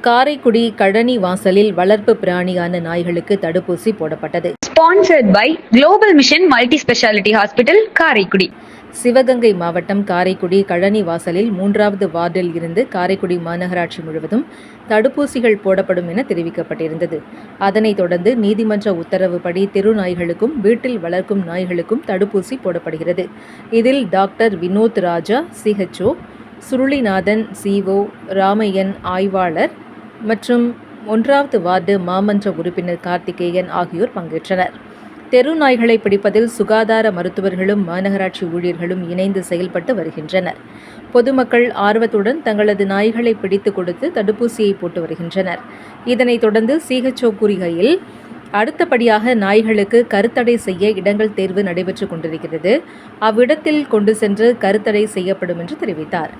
காரைக்குடி கழனி வாசலில் வளர்ப்பு பிராணியான நாய்களுக்கு தடுப்பூசி போடப்பட்டது. Sponsored by Global Mission Multi Speciality Hospital, Karaikudi. Sivaganga மாவட்டம் காரைக்குடி கழனி வாசலில் மூன்றாவது வார்டில் இருந்து காரைக்குடி மாநகராட்சி முழுவதும் தடுப்பூசிகள் போடப்படும் என தெரிவிக்கப்பட்டிருந்தது. அதனைத் தொடர்ந்து நீதிமன்ற உத்தரவுப்படி தெரு நாய்களுக்கும் வீட்டில் வளர்க்கும் நாய்களுக்கும் தடுப்பூசி போடப்படுகிறது. இதில் doctor Vinoth Raja CHO Surulinathan CO Ramaiyan ஆய்வாளர் மற்றும் ஒன்றாவது வார்டு மாமன்ற உறுப்பினர் கார்த்திகேயன் ஆகியோர் பங்கேற்றனர். தெரு நாய்களை பிடிப்பதில் சுகாதார மருத்துவர்களும் மாநகராட்சி ஊழியர்களும் இணைந்து செயல்பட்டு வருகின்றனர். பொதுமக்கள் ஆர்வத்துடன் தங்களது நாய்களை பிடித்து கொடுத்து தடுப்பூசியை போட்டு வருகின்றனர். இதனைத் தொடர்ந்து சிஹெச்ஓ கூறுகையில் அடுத்தபடியாக நாய்களுக்கு கருத்தடை செய்ய இடங்கள் தேர்வு நடைபெற்றுக் கொண்டிருக்கிறது. அவ்விடத்தில் கொண்டு சென்று கருத்தடை செய்யப்படும் என்று தெரிவித்தார்.